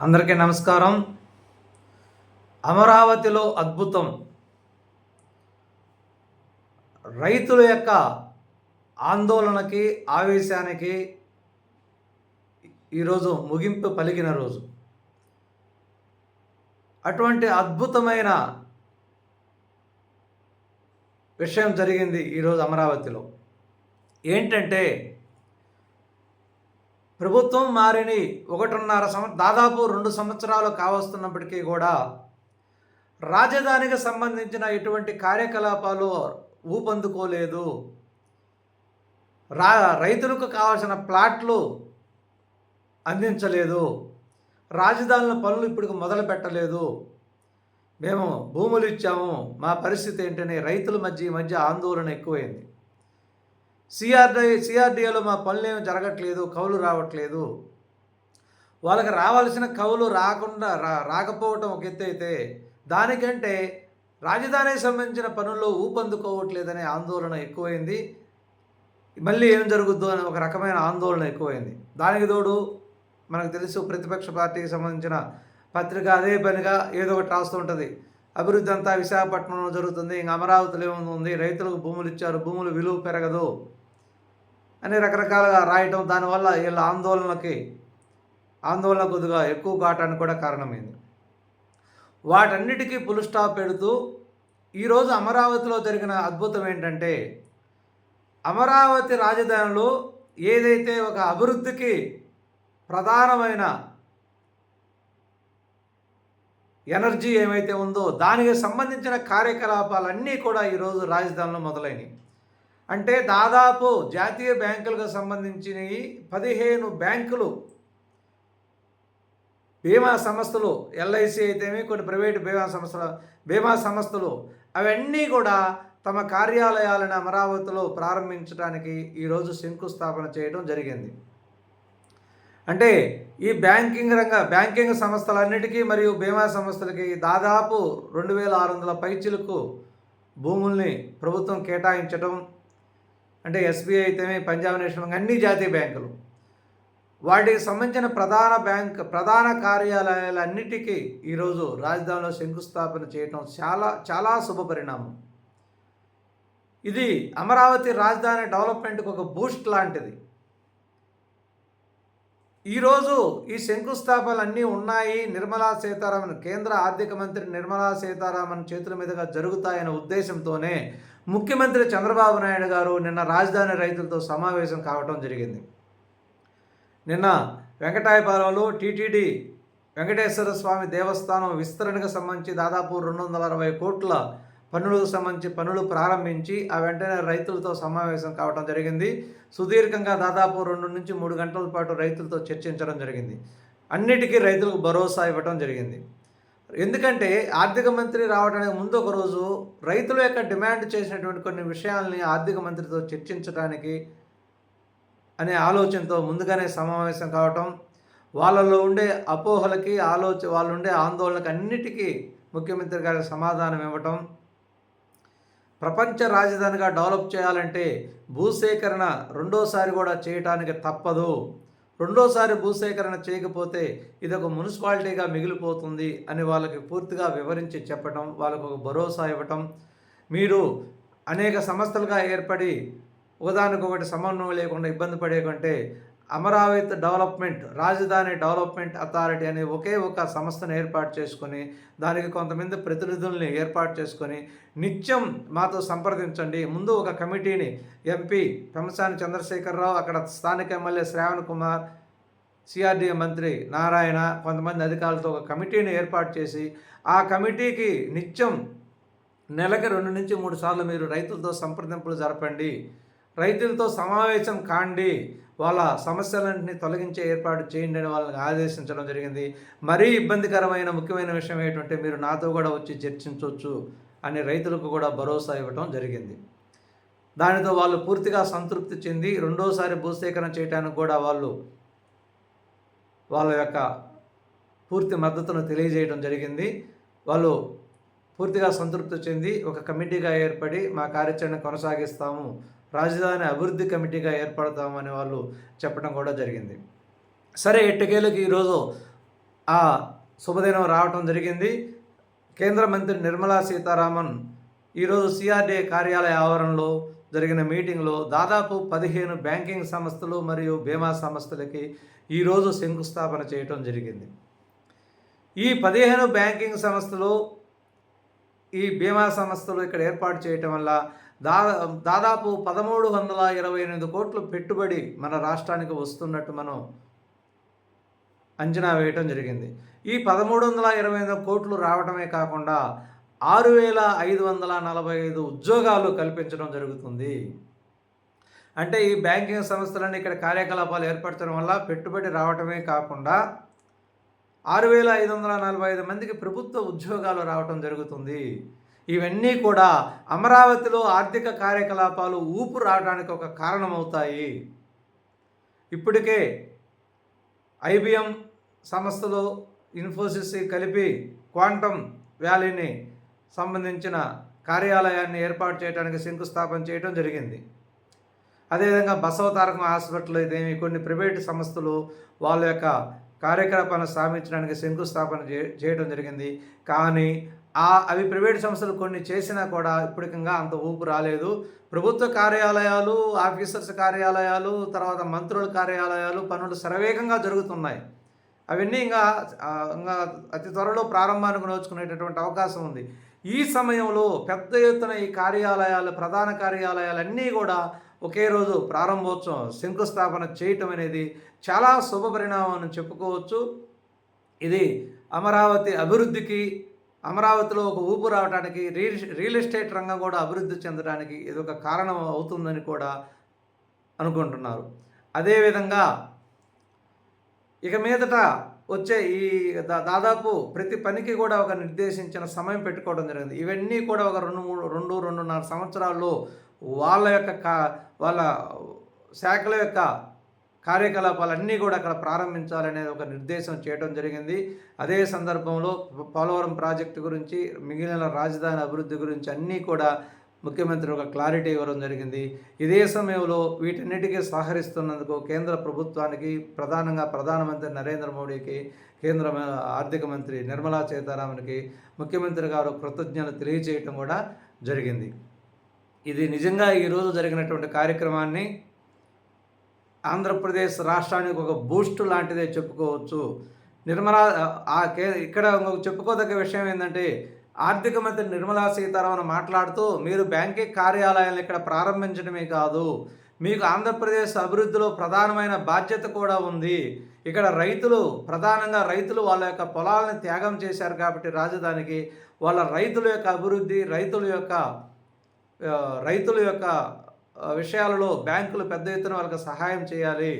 అందరికీ నమస్కారం. అమరావతిలో అద్భుతం. రైతుల యొక్క ఆందోళనకి ఆవేశానికి ఈరోజు ముగింపు పలికిన రోజు. అటువంటి అద్భుతమైన విషయం జరిగింది ఈరోజు అమరావతిలో. ఏంటంటే ప్రభుత్వం మారిని ఒకటిన్నర సంవ దాదాపు రెండు సంవత్సరాలు కావస్తున్నప్పటికీ కూడా రాజధానికి సంబంధించిన ఎటువంటి కార్యకలాపాలు ఊపందుకోలేదు. రా రైతులకు కావాల్సిన ప్లాట్లు అందించలేదు. రాజధానుల పనులు ఇప్పుడు మొదలు పెట్టలేదు. మేము భూములు ఇచ్చాము. మా పరిస్థితి ఏంటని రైతుల మధ్య ఈ మధ్య ఆందోళన ఎక్కువైంది. సిఆర్డీ సిఆర్డీఏలో మా పనులు ఏమి జరగట్లేదు కవులు రావట్లేదు. వాళ్ళకి రావాల్సిన కవులు రాకుండా రా రాకపోవటం ఒక ఎత్తు అయితే దానికంటే రాజధానికి సంబంధించిన పనుల్లో ఊపందుకోవట్లేదనే ఆందోళన ఎక్కువైంది. మళ్ళీ ఏం జరుగుద్దో అనే ఒక రకమైన ఆందోళన ఎక్కువైంది. దానికి తోడు మనకు తెలుసు ప్రతిపక్ష పార్టీకి సంబంధించిన పత్రిక అదే పనిగా ఏదో ఒకటి రాస్తూ ఉంటుంది. అభివృద్ధి అంతా విశాఖపట్నంలో జరుగుతుంది ఇంకా అమరావతిలో ఏముంది రైతులకు భూములు ఇచ్చారు భూములు విలువ పెరగదు. అని రకరకాలుగా రాయటం దానివల్ల వీళ్ళ ఆందోళనకి ఆందోళన కొద్దిగా ఎక్కువ కావటానికి కూడా కారణమైంది. వాటన్నిటికీ పులు స్టాప్ పెడుతూ ఈరోజు అమరావతిలో జరిగిన అద్భుతం ఏంటంటే అమరావతి రాజధానిలో ఏదైతే ఒక అభివృద్ధికి ప్రధానమైన ఎనర్జీ ఏమైతే ఉందో దానికి సంబంధించిన కార్యకలాపాలన్నీ కూడా ఈరోజు రాజధానిలో మొదలైనవి. అంటే దాదాపు జాతీయ బ్యాంకులకు సంబంధించినవి పదిహేను బ్యాంకులు బీమా సంస్థలు ఎల్ఐసి అయితేమి కొన్ని ప్రైవేటు బీమా సంస్థల బీమా సంస్థలు అవన్నీ కూడా తమ కార్యాలయాలను అమరావతిలో ప్రారంభించడానికి ఈరోజు శంకుస్థాపన చేయడం జరిగింది. అంటే ఈ బ్యాంకింగ్ రంగ బ్యాంకింగ్ సంస్థలన్నిటికీ మరియు బీమా సంస్థలకి దాదాపు రెండు వేల ఆరు వందల పైచిలకు భూముల్ని ప్రభుత్వం కేటాయించడం అంటే ఎస్బీఐ అయితేనే పంజాబ్ నేషనల్ బ్యాంక్ అన్ని జాతీయ బ్యాంకులు. వాటికి సంబంధించిన ప్రధాన బ్యాంక్ ప్రధాన కార్యాలయాలన్నిటికీ ఈరోజు రాజధానిలో శంకుస్థాపన చేయడం చాలా చాలా శుభ పరిణామం. ఇది అమరావతి రాజధాని డెవలప్మెంట్కి ఒక బూస్ట్ లాంటిది. ఈరోజు ఈ శంకుస్థాపనలు అన్నీ ఉన్నాయి. నిర్మలా సీతారామన్ కేంద్ర ఆర్థిక మంత్రి నిర్మలా సీతారామన్ చేతుల మీదుగా జరుగుతాయనే ఉద్దేశంతోనే ముఖ్యమంత్రి చంద్రబాబు నాయుడు గారు నిన్న రాజధాని రైతులతో సమావేశం కావటం జరిగింది. నిన్న వెంకటాయపాలెంలో టీటీడీ వెంకటేశ్వర స్వామి దేవస్థానం విస్తరణకు సంబంధించి దాదాపు రెండు వందల అరవై కోట్ల పనులకు సంబంధించి పనులు ప్రారంభించి ఆ వెంటనే రైతులతో సమావేశం కావడం జరిగింది. సుదీర్ఘంగా దాదాపు రెండు నుంచి మూడు గంటల పాటు రైతులతో చర్చించడం జరిగింది. అన్నిటికీ రైతులకు భరోసా ఇవ్వడం జరిగింది. ఎందుకంటే ఆర్థిక మంత్రి రావడానికి ముందు ఒక రోజు రైతుల యొక్క డిమాండ్ చేసినటువంటి కొన్ని విషయాల్ని ఆర్థిక మంత్రితో చర్చించడానికి అనే ఆలోచనతో ముందుగానే సమావేశం కావటం వాళ్ళలో ఉండే అపోహలకి ఆలోచ వాళ్ళు ఉండే ఆందోళనకి అన్నిటికీ ముఖ్యమంత్రి గారి సమాధానం ఇవ్వటం ప్రపంచ రాజధానిగా డెవలప్ చేయాలంటే భూసేకరణ రెండోసారి కూడా చేయటానికి తప్పదు. రెండోసారి భూసేకరణ చేయకపోతే ఇది ఒక మున్సిపాలిటీగా మిగిలిపోతుంది అని వాళ్ళకి పూర్తిగా వివరించి చెప్పటం వాళ్ళకు ఒక భరోసా ఇవ్వటం. మీరు అనేక సంస్థలుగా ఏర్పడి ఒకదానికొకటి సమన్వయం లేకుండా ఇబ్బంది పడే కంటే అమరావతి డెవలప్మెంట్ రాజధాని డెవలప్మెంట్ అథారిటీ అనే ఒకే ఒక సంస్థను ఏర్పాటు చేసుకొని దానికి కొంతమంది ప్రతినిధుల్ని ఏర్పాటు చేసుకొని నిత్యం మాతో సంప్రదించండి. ముందు ఒక కమిటీని ఎంపీ పెమసాని చంద్రశేఖరరావు అక్కడ స్థానిక ఎమ్మెల్యే శ్రావణ్ కుమార్ సిఆర్డీఏ మంత్రి నారాయణ కొంతమంది అధికారులతో ఒక కమిటీని ఏర్పాటు చేసి ఆ కమిటీకి నిత్యం నెలకి రెండు నుంచి మూడు సార్లు మీరు రైతులతో సంప్రదింపులు జరపండి. రైతులతో సమావేశం కాండి. వాళ్ళ సమస్యలన్నింటినీ తొలగించే ఏర్పాటు చేయండి అని వాళ్ళని ఆదేశించడం జరిగింది. మరీ ఇబ్బందికరమైన ముఖ్యమైన విషయం ఏంటంటే మీరు నాతో కూడా వచ్చి చర్చించవచ్చు అని రైతులకు కూడా భరోసా ఇవ్వడం జరిగింది. దానితో వాళ్ళు పూర్తిగా సంతృప్తి చెంది రెండోసారి భూసేకరణ చేయడానికి కూడా వాళ్ళు వాళ్ళ యొక్క పూర్తి మద్దతును తెలియజేయడం జరిగింది. వాళ్ళు పూర్తిగా సంతృప్తి చెంది ఒక కమిటీగా ఏర్పడి మా కార్యాచరణ కొనసాగిస్తాము రాజధాని అభివృద్ధి కమిటీగా ఏర్పడతామని వాళ్ళు చెప్పడం కూడా జరిగింది. సరే ఎట్టకేలకు ఈరోజు ఆ శుభదినం రావటం జరిగింది. కేంద్ర మంత్రి నిర్మలా సీతారామన్ ఈరోజు సిఆర్డీఏ కార్యాలయ ఆవరణలో జరిగిన మీటింగ్లో దాదాపు పదిహేను బ్యాంకింగ్ సంస్థలు మరియు బీమా సంస్థలకి ఈరోజు శంకుస్థాపన చేయటం జరిగింది. ఈ పదిహేను బ్యాంకింగ్ సంస్థలు ఈ బీమా సంస్థలు ఇక్కడ ఏర్పాటు చేయటం వల్ల దా దాదాపు పదమూడు వందల ఇరవై ఎనిమిది కోట్లు పెట్టుబడి మన రాష్ట్రానికి వస్తున్నట్టు మనం అంచనా వేయటం జరిగింది. ఈ పదమూడు వందల ఇరవై ఎనిమిది కోట్లు రావడమే కాకుండా ఆరు వేల ఐదు వందల నలభై ఐదు ఉద్యోగాలు కల్పించడం జరుగుతుంది. అంటే ఈ బ్యాంకింగ్ సంస్థలన్నీ ఇక్కడ కార్యకలాపాలు ఏర్పరచడం వల్ల పెట్టుబడి రావటమే కాకుండా ఆరు వేల ఐదు వందల నలభై ఐదు మందికి ప్రభుత్వ ఉద్యోగాలు రావటం జరుగుతుంది. ఇవన్నీ కూడా అమరావతిలో ఆర్థిక కార్యకలాపాలు ఊపు రావడానికి ఒక కారణమవుతాయి. ఇప్పటికే ఐబిఎం సంస్థలో ఇన్ఫోసిస్ కలిపి క్వాంటమ్ వ్యాలీని సంబంధించిన కార్యాలయాన్ని ఏర్పాటు చేయడానికి శంకుస్థాపన చేయడం జరిగింది. అదేవిధంగా బసవతారకం హాస్పిటల్ ఇదేమి కొన్ని ప్రైవేటు సంస్థలు వాళ్ళ యొక్క కార్యకలాపాలను స్థాపించడానికి శంకుస్థాపన చేయడం జరిగింది. కానీ అవి ప్రైవేట్ సంస్థలు కొన్ని చేసినా కూడా ఇప్పటికంగా అంత ఊపు రాలేదు. ప్రభుత్వ కార్యాలయాలు ఆఫీసర్స్ కార్యాలయాలు తర్వాత మంత్రుల కార్యాలయాలు పనులు శరవేగంగా జరుగుతున్నాయి. అవన్నీ ఇంకా ఇంకా అతి త్వరలో ప్రారంభానికి నోచుకునేటటువంటి అవకాశం ఉంది. ఈ సమయంలో పెద్ద ఎత్తున ఈ కార్యాలయాలు ప్రధాన కార్యాలయాలన్నీ కూడా ఒకే రోజు ప్రారంభోత్సవం శంకుస్థాపన చేయటం అనేది చాలా శుభ పరిణామం చెప్పుకోవచ్చు. ఇది అమరావతి అభివృద్ధికి అమరావతిలో ఒక ఊపు రావడానికి రియల్ రియల్ ఎస్టేట్ రంగం కూడా అభివృద్ధి చెందడానికి ఇది ఒక కారణం అవుతుందని కూడా అనుకుంటున్నారు. అదేవిధంగా ఇక మీదట వచ్చే ఈ దాదాపు ప్రతి పనికి కూడా ఒక నిర్దేశించిన సమయం పెట్టుకోవడం జరిగింది. ఇవన్నీ కూడా ఒక రెండు మూడు రెండు రెండున్నర సంవత్సరాల్లో వాళ్ళ యొక్క కా వాళ్ళ శాఖల యొక్క కార్యకలాపాలన్నీ కూడా అక్కడ ప్రారంభించాలనేది ఒక నిర్దేశం చేయడం జరిగింది. అదే సందర్భంలో పోలవరం ప్రాజెక్టు గురించి మిగిలిన రాజధాని అభివృద్ధి గురించి అన్నీ కూడా ముఖ్యమంత్రి ఒక క్లారిటీ ఇవ్వడం జరిగింది. ఇదే సమయంలో వీటన్నిటికీ సహకరిస్తున్నందుకు కేంద్ర ప్రభుత్వానికి ప్రధానంగా ప్రధానమంత్రి నరేంద్ర మోడీకి కేంద్ర ఆర్థిక మంత్రి నిర్మలా సీతారామన్కి ముఖ్యమంత్రి గారు కృతజ్ఞతలు తెలియజేయటం కూడా జరిగింది. ఇది నిజంగా ఈరోజు జరిగినటువంటి కార్యక్రమాన్ని ఆంధ్రప్రదేశ్ రాష్ట్రానికి ఒక బూస్ట్ లాంటిదే చెప్పుకోవచ్చు. నిర్మలా ఇక్కడ చెప్పుకోదగ్గ విషయం ఏంటంటే ఆర్థిక మంత్రి నిర్మలా సీతారామన్ మాట్లాడుతూ మీరు బ్యాంకింగ్ కార్యాలయాలను ఇక్కడ ప్రారంభించడమే కాదు మీకు ఆంధ్రప్రదేశ్ అభివృద్ధిలో ప్రధానమైన బాధ్యత కూడా ఉంది. ఇక్కడ రైతులు ప్రధానంగా రైతులు వాళ్ళ యొక్క పొలాలను త్యాగం చేశారు కాబట్టి రాజధానికి వాళ్ళ రైతుల యొక్క అభివృద్ధి రైతుల యొక్క రైతుల యొక్క విషయాలలో బ్యాంకులు పెద్ద ఎత్తున వాళ్ళకి సహాయం చేయాలి.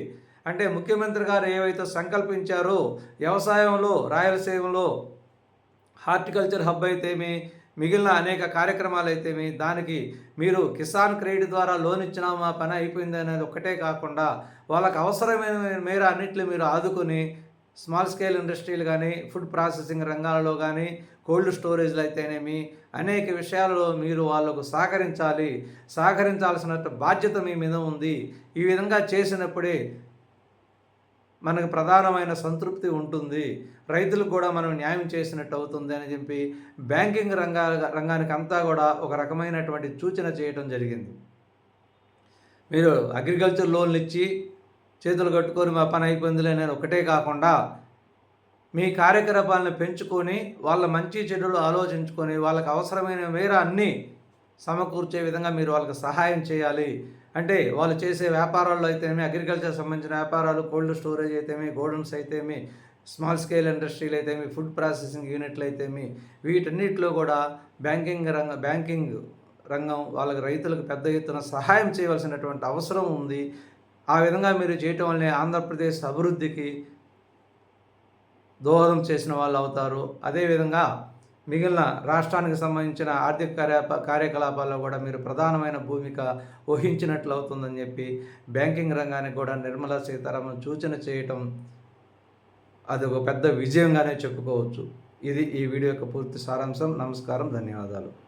అంటే ముఖ్యమంత్రి గారు ఏవైతే సంకల్పించారో వ్యవసాయంలో రాయలసీమలో హార్టికల్చర్ హబ్ అయితేమి మిగిలిన అనేక కార్యక్రమాలు అయితేమి దానికి మీరు కిసాన్ క్రెడిట్ ద్వారా లోన్ ఇచ్చినా మా పని అయిపోయింది అనేది ఒకటే కాకుండా వాళ్ళకి అవసరమైన మేర అన్నింటిని మీరు ఆదుకొని స్మాల్ స్కేల్ ఇండస్ట్రీలు కానీ ఫుడ్ ప్రాసెసింగ్ రంగాలలో కానీ కోల్డ్ స్టోరేజ్లు అయితేనేమి అనేక విషయాలలో మీరు వాళ్ళకు సహకరించాలి సహకరించాల్సిన బాధ్యత మీ మీద ఉంది. ఈ విధంగా చేసినప్పుడే మనకు ప్రధానమైన సంతృప్తి ఉంటుంది. రైతులకు కూడా మనం న్యాయం చేసినట్టు అవుతుంది అని చెప్పి బ్యాంకింగ్ రంగా రంగానికి అంతా కూడా ఒక రకమైనటువంటి సూచన చేయడం జరిగింది. మీరు అగ్రికల్చర్ లోన్లు ఇచ్చి చేతులు కట్టుకొని మా పని అయిపోయిందిలే నేను ఒకటే కాకుండా మీ కార్యకలాపాలను పెంచుకొని వాళ్ళ మంచి చెడులు ఆలోచించుకొని వాళ్ళకి అవసరమైన మేర అన్నీ సమకూర్చే విధంగా మీరు వాళ్ళకి సహాయం చేయాలి. అంటే వాళ్ళు చేసే వ్యాపారాల్లో అయితేమి అగ్రికల్చర్ సంబంధించిన వ్యాపారాలు కోల్డ్ స్టోరేజ్ అయితేమి గోడౌన్స్ అయితేమి స్మాల్ స్కేల్ ఇండస్ట్రీలు అయితేమి ఫుడ్ ప్రాసెసింగ్ యూనిట్లు అయితేమి వీటన్నిటిలో కూడా బ్యాంకింగ్ రంగ బ్యాంకింగ్ రంగం వాళ్ళకి రైతులకు పెద్ద ఎత్తున సహాయం చేయవలసినటువంటి అవసరం ఉంది. ఆ విధంగా మీరు చేయటం వల్లే ఆంధ్రప్రదేశ్ అభివృద్ధికి దోహదం చేసిన వాళ్ళు అవుతారు అదేవిధంగా మిగిలిన రాష్ట్రానికి సంబంధించిన ఆర్థిక కార్య కార్యకలాపాల్లో కూడా మీరు ప్రధానమైన భూమిక వహించినట్లు అవుతుందని చెప్పి బ్యాంకింగ్ రంగానికి కూడా నిర్మలా సీతారామన్ సూచన చేయటం అది ఒక పెద్ద విజయంగానే చెప్పుకోవచ్చు. ఇది ఈ వీడియో యొక్క పూర్తి సారాంశం. నమస్కారం. ధన్యవాదాలు.